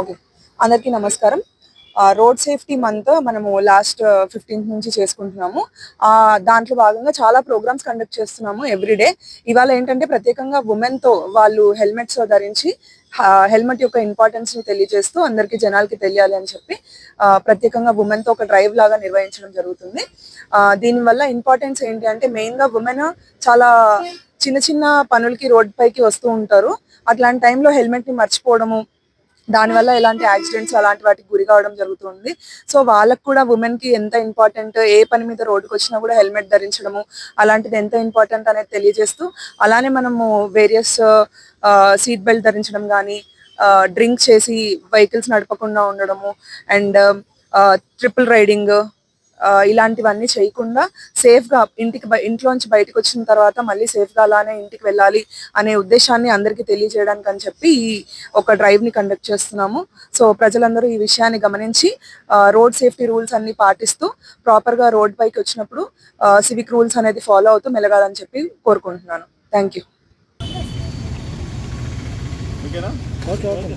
Okay. అందరికీ నమస్కారం. Road safety month మనము లాస్ట్ ఫిఫ్టీన్త్ నుంచి చేసుకుంటున్నాము. దాంట్లో భాగంగా చాలా ప్రోగ్రామ్స్ కండక్ట్ చేస్తున్నాము ఎవ్రీడే ఇవాళ ఏంటంటే ప్రత్యేకంగా ఉమెన్తో తో వాళ్ళు హెల్మెట్స్ ధరించి హెల్మెట్ యొక్క ఇంపార్టెన్స్ని తెలియజేస్తూ అందరికీ జనాలకి తెలియాలి అని చెప్పి ప్రత్యేకంగా ఉమెన్తో ఒక డ్రైవ్ లాగా నిర్వహించడం జరుగుతుంది. దీనివల్ల ఇంపార్టెన్స్ ఏంటి అంటే మెయిన్గా ఉమెన్ చాలా చిన్న చిన్న పనులకి రోడ్ పైకి వస్తూ ఉంటారు. అట్లాంటి టైంలో హెల్మెట్ని మర్చిపోవడము దానివల్ల ఎలాంటి యాక్సిడెంట్స్ అలాంటి వాటికి గురి కావడం జరుగుతుంది. సో వాళ్ళకు కూడా ఉమెన్కి ఎంత ఇంపార్టెంట్ ఏ పని మీద రోడ్డుకి వచ్చినా కూడా హెల్మెట్ ధరించడము అలాంటిది ఎంత ఇంపార్టెంట్ అనేది తెలియజేస్తూ అలానే మనము వేరియస్ సీట్ బెల్ట్ ధరించడం కానీ డ్రింక్ చేసి వెహికల్స్ నడపకుండా ఉండడము అండ్ ట్రిపుల్ రైడింగ్ ఇలాంటివన్నీ చేయకుండా సేఫ్గా ఇంటికి ఇంట్లోంచి బయటకు వచ్చిన తర్వాత మళ్ళీ సేఫ్గా అలానే ఇంటికి వెళ్ళాలి అనే ఉద్దేశాన్ని అందరికీ తెలియజేయడానికి అని చెప్పి ఈ ఒక డ్రైవ్ని కండక్ట్ చేస్తున్నాము. సో ప్రజలందరూ ఈ విషయాన్ని గమనించి రోడ్ సేఫ్టీ రూల్స్ అన్ని పాటిస్తూ ప్రాపర్గా రోడ్ పైకి వచ్చినప్పుడు సివిక్ రూల్స్ అనేది ఫాలో అవుతూ మెలగాలని చెప్పి కోరుకుంటున్నాను. థ్యాంక్ యూ ఓకేనా? Okay okay.